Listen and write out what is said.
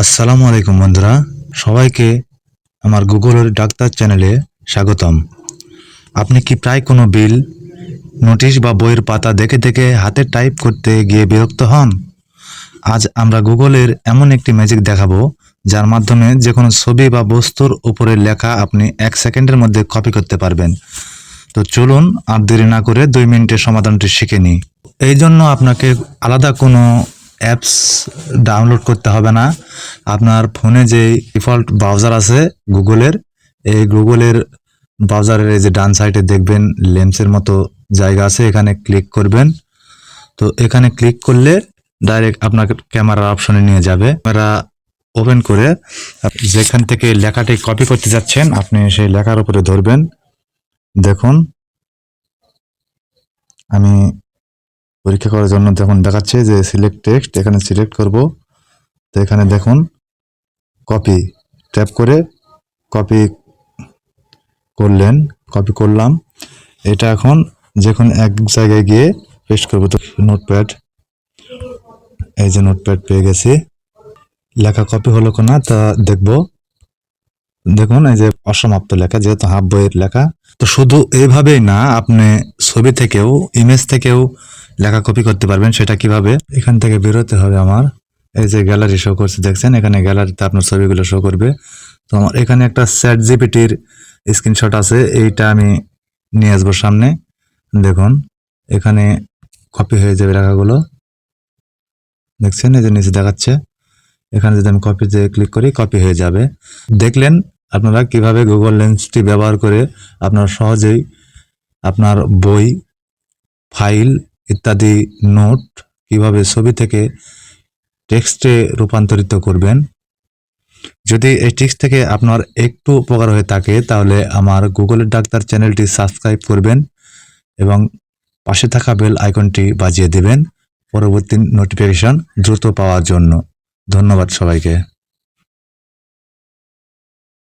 আসসালামু আলাইকুম বন্ধুরা। সবাইকে আমার গুগলের ডাক্তার চ্যানেলে স্বাগতম। আপনি কি প্রায় কোনো বিল, নোটিশ বা বইয়ের পাতা দেখে দেখে হাতে টাইপ করতে গিয়ে বিরক্ত হন? আজ আমরা গুগলের এমন একটি ম্যাজিক দেখাবো, যার মাধ্যমে যে কোনো ছবি বা বস্তুর উপরে লেখা আপনি এক সেকেন্ডের মধ্যে কপি করতে পারবেন। তো চলুন আর দেরি না করে দুই মিনিটের সমাধানটি শিখে নিই। এই জন্য আপনাকে আলাদা কোনো অ্যাপস ডাউনলোড করতে হবে না। আপনার ফোনে যে ডিফল্ট ব্রাউজার আছে গুগলের, এই গুগলের ব্রাউজারের এই যে ডান সাইডে দেখবেন লেন্সের মতো জায়গা আছে, এখানে ক্লিক করবেন। তো এখানে ক্লিক করলে ডাইরেক্ট আপনাকে ক্যামেরার অপশনে নিয়ে যাবে। ক্যামেরা ওপেন করে যেখান থেকে লেখাটি কপি করতে যাচ্ছেন, আপনি সেই লেখার উপরে ধরবেন। দেখুন। আমি পরীক্ষা করার জন্য দেখুন দেখাচ্ছে যে সিলেক্ট টেক্সট এখানে সিলেক্ট করব। তো এখানে দেখুন। কপি ট্যাপ করে কপি করলেন কপি করলাম। এটা এখন যে কোনো এক জায়গায় গিয়ে পেস্ট করব। তো নোটপ্যাড এই যে নোটপ্যাড পেয়ে গেছি। লেখা কপি হলো কিনা তা দেখব। দেখুন, এই যে অসমাপ্ত লেখা, যেহেতু হাফ বইয়ের লেখা। তো শুধু এইভাবেই না, আপনি ছবি থেকেও ইমেজ থেকেও লেখা কপি করতে পারবেন, সেটা কীভাবে? এখান থেকে বেরোতে হবে আমার। এই যে গ্যালারি শো করছে, দেখছেন? এখানে গ্যালারিতে আপনার ছবিগুলো শো করবে। তো আমার এখানে একটা স্যাট জিপিটির স্ক্রিনশট আছে, এইটা আমি নিয়ে আসব সামনে। দেখুন, এখানে কপি হয়ে যাবে লেখাগুলো। দেখছেন? এই যে নিচে দেখাচ্ছে। এখানে যদি আমি কপিতে ক্লিক করি কপি হয়ে যাবে। দেখলেন আপনারা কীভাবে গুগল লেন্সটি ব্যবহার করে আপনারা সহজেই আপনার বই ফাইল ইত্যাদি নোট কীভাবে ছবি থেকে টেক্সটে রূপান্তরিত করবেন। যদি এই টিক্স থেকে আপনার একটু উপকার হয়ে থাকে, তাহলে আমার গুগলের ডাক্তার চ্যানেলটি সাবস্ক্রাইব করবেন এবং পাশে থাকা বেল আইকনটি বাজিয়ে দেবেন। পরবর্তী নোটিফিকেশন দ্রুত পাওয়ার জন্য। ধন্যবাদ সবাইকে।